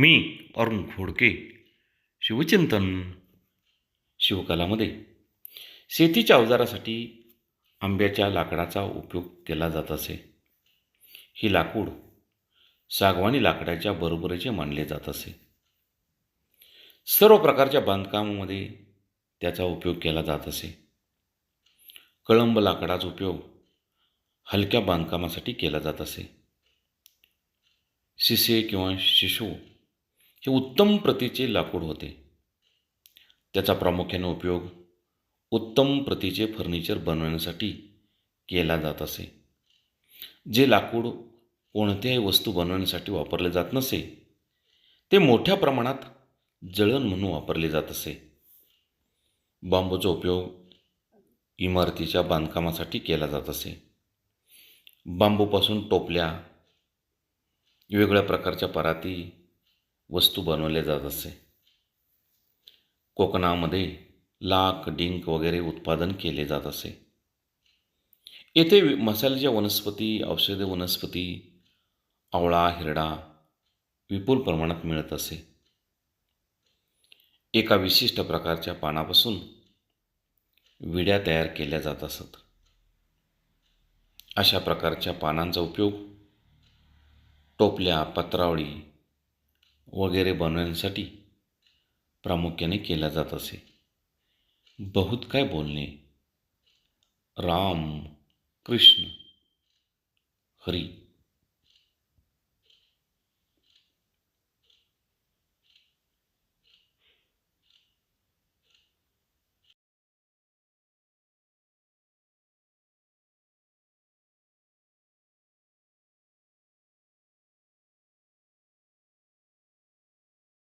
मी अरुण घोडके शिवचिंतन शिवकलामध्ये. शेतीच्या अवजारासाठी आंब्याच्या लाकडाचा उपयोग केला जात असे. ही लाकूड सागवानी लाकडाच्या बरोबरीचे मानले जात असे. सर्व प्रकारच्या बांधकामामध्ये त्याचा उपयोग केला जात असे. कळंब लाकडाचा उपयोग हलक्या बांधकामासाठी केला जात असे. शिसे किंवा शिशू हे उत्तम प्रतीचे लाकूड होते. त्याचा प्रामुख्याने उपयोग उत्तम प्रतीचे फर्निचर बनवण्यासाठी केला जात असे. जे लाकूड कोणत्याही वस्तू बनवण्यासाठी वापरले जात नसे ते मोठ्या प्रमाणात जळण म्हणून वापरले जात असे. बांबूचा उपयोग इमारतीच्या बांधकामासाठी केला जात असे. बांबूपासून टोपल्या वेगवेगळ्या प्रकारच्या पराती वस्तू बनवल्या जात असे. कोकणामध्ये लाख डिंक वगैरे उत्पादन केले जात असे. येथे मसाल्याच्या वनस्पती औषधी वनस्पती आवळा हिरडा विपुल प्रमाणात मिळत असे. एका विशिष्ट प्रकारच्या पानापासून विड्या तयार केल्या जात असत. अशा प्रकारच्या पानांचा उपयोग टोपल्या पत्रावळी वगैरे बनवण्यासाठी प्रामुख्याने केला जात असे. बहुत काय बोलणे? राम कृष्ण हरी